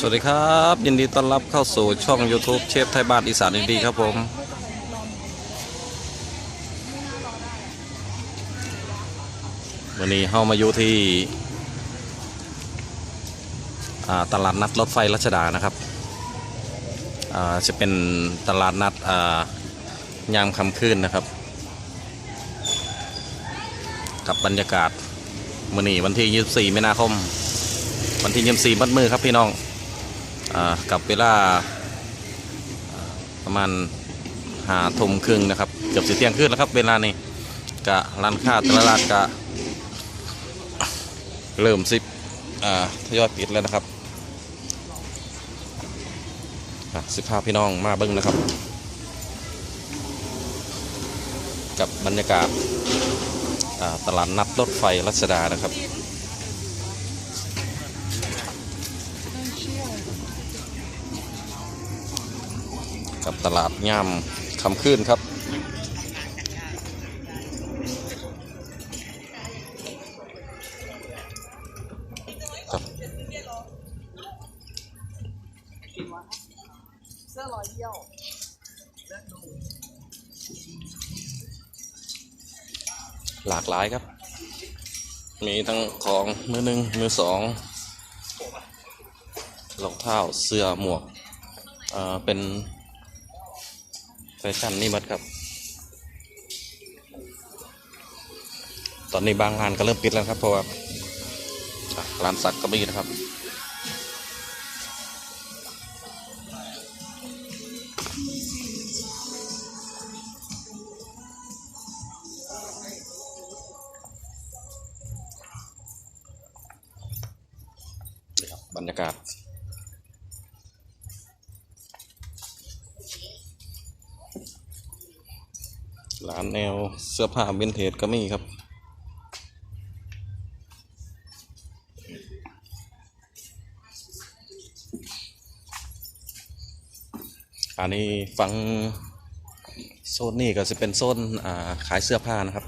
สวัสดีครับ ยินดีต้อนรับเข้าสู่ช่อง YouTube เชฟไทยบ้านอีสานดีครับผม วันนี้เฮามาอยู่ที่ตลาดนัดรถไฟรัชดานะครับจะเป็นตลาดนัดยามค่ำคืนนะครับ กับบรรยากาศมื้อนี้วันที่ 24มีนาคมวันที่24มัดมือครับพี่น้อง กับเวลาประมาณหาทุ่มครึ่งนะครับเกือบสิเที่ยงคืนแล้วครับเวลานี้กะร้านค้าตลาดกะเริ่มสิบอ่าทยอยปิดแล้วนะครับอะสิพาพี่น้องมาเบิ้งนะครับ กับบรรยากาศตลาดนัดรถไฟรัชดานะครับ กับตลาดย่ามคำคืนครับ ครับเสื้อรอยเยี่ยวหลากหลายครับ มีทั้งของมือหนึ่งมือสองรองเท้าเสื้อหมวกเเป็น แฟชั่นนี่มัดครับ ตอนนี้บางร้านก็เริ่มปิดแล้วครับเพราะว่าร้านสักก็มีนะครับนี่ครับบรรยากาศ ร้านแนวเสื้อผ้าวินเทจก็มีครับ อันนี้ฟังโซนนี่ก็จะเป็นโซนอ่าขายเสื้อผ้านะครับ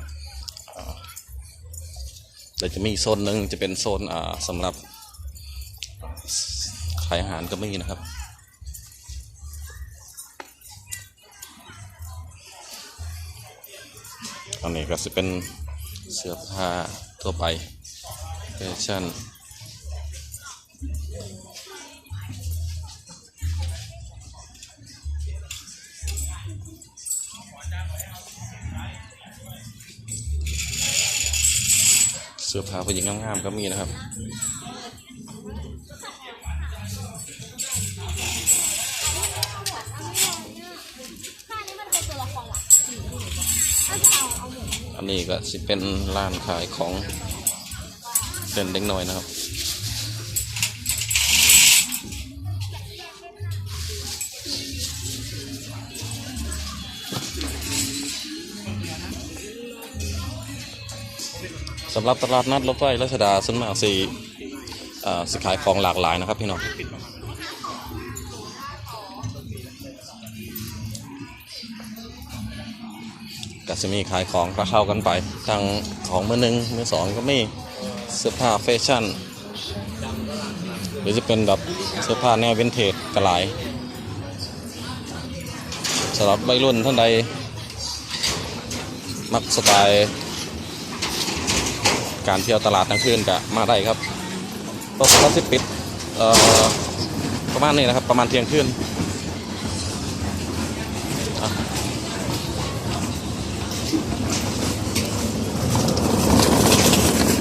อ่าเดี๋ยวจะมีโซนหนึ่งจะเป็นโซนสำหรับขายอาหารก็มีนะครับ อันนี้ก็จะเป็นเสื้อผ้าทั่วไปแฟชั่นเสื้อผ้าผู้หญิงงามๆก็มีนะครับ อันนี้ก็สิเป็นร้านขายของเด่นเด็กน้อยนะครับสำหรับตลาดนัดรถไฟรัชดาส่วนมากสี่สิขายของหลากหลายนะครับพี่น้อง ก็จะมีขายของก็เข้ากันไปทางของมือหนึ่งมือสองก็มีเสื้อผ้าแฟชั่น หรือจะเป็นแบบเสื้อผ้าแนววินเทจกระหลายสำหรับวัยรุ่นท่านใด มักสไตล์ การเที่ยวตลาดกลางคืนก็มาได้ครับตกเขาสิปิดประมาณนี้นะครับประมาณเที่ยงคืน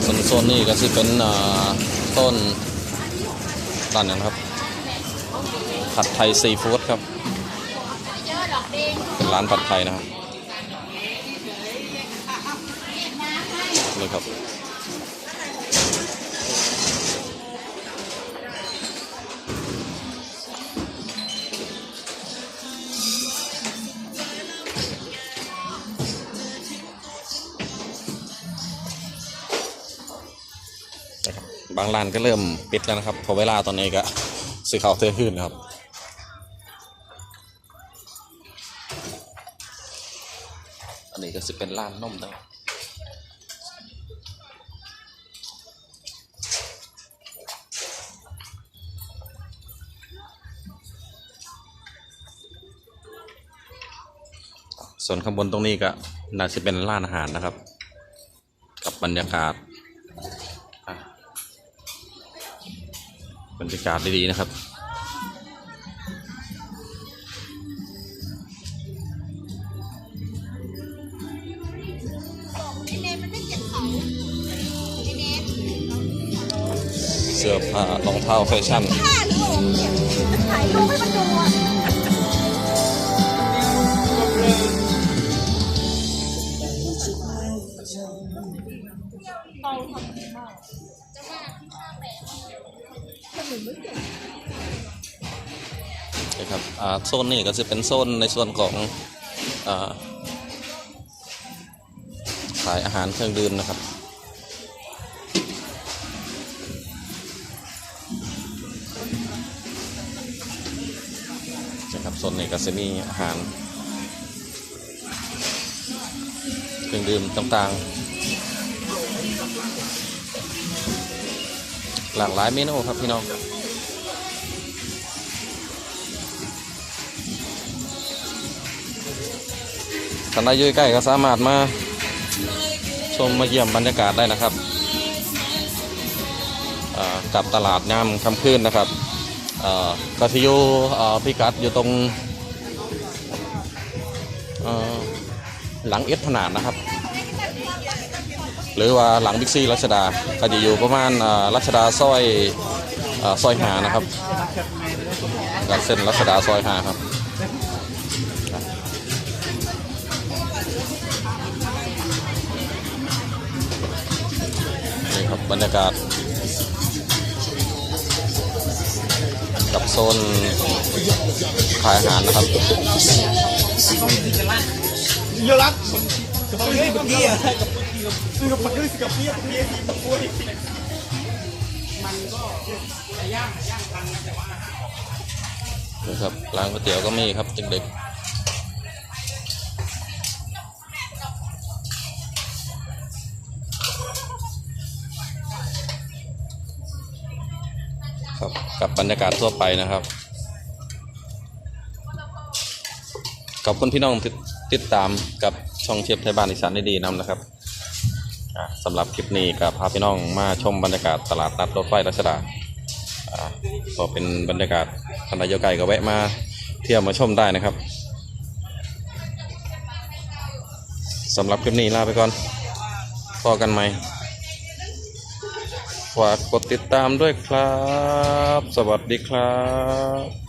ส่วน โซนนี้ก็จะเป็นต้นร้านนะครับ ผัดไทยซีฟู้ดครับ เป็นร้านผัดไทยนะครับเลยครับ บางร้านก็เริ่มปิดแล้วนะครับพอเวลาตอนนี้ก็ซื้อข้าวเที่ยงคืนครับอันนี้ก็จะเป็นร้านนมนะส่วนข้างบนตรงนี้ก็น่าจะเป็นร้านอาหารนะครับ กับบรรยากาศ บรรยากาศดีๆนะครับไอเนมมันไม่เก็บเขาไอเนมเสื้อผ้ารองเท้าแฟชั่นผ้าหรือเปล่าวะมันถ่ายรูปให้มันดูอะเบาทำดีมากจะว่าที่ข้าแปะมั นเหมือเก็บนะครับโซนนี้ก็จะเป็นโซนในส่วนของอขายอาหารเครื่องดื่มนะครับนะครับโซนนี้ก็จะมีอาหารเครื่องดื่มต่างๆ หลากหลายเมนูครับพี่น้องท่านใดอยู่ใกล้ก็สามารถมาชมมาเยี่ยมบรรยากาศได้นะครับกับตลาดยามคำคืนนะครับอ่าก็ที่อยู่พิกัดอยู่ตรงหลังเอสพนาดนะครับ หรือว่าหลังบิ๊กซีรัชดาก็จะอยู่ประมาณอ่ารัชดาซอยซอยหานะครับก็เส้นรัชดาซอยหาครับนี่ครับบรรยากาศ กับโซนขายอาหารนะครับ Yo lah. Kepala dia pergi ya. Kepala dia pergi ya pergi pergi. นี่ครับร้านก๋วยเตี๋ยวก็มีครับเด็กๆครับกับบรรยากาศทั่วไปนะครับ ขอบคุณพี่น้องติดตามกับช่องเชฟไทยบ้านอีสานได้ดีนำนะครับ สำหรับคลิปนี้กับพาพี่น้องมาชมบรรยากาศตลาดนัดรถไฟรัชดาพอเป็นบรรยากาศท่านนายกไก่ก็แวะมาเที่ยวมาชมได้นะครับสำหรับคลิปนี้ลาไปก่อนพอกันไหมฝากกดติดตามด้วยครับ สวัสดีครับ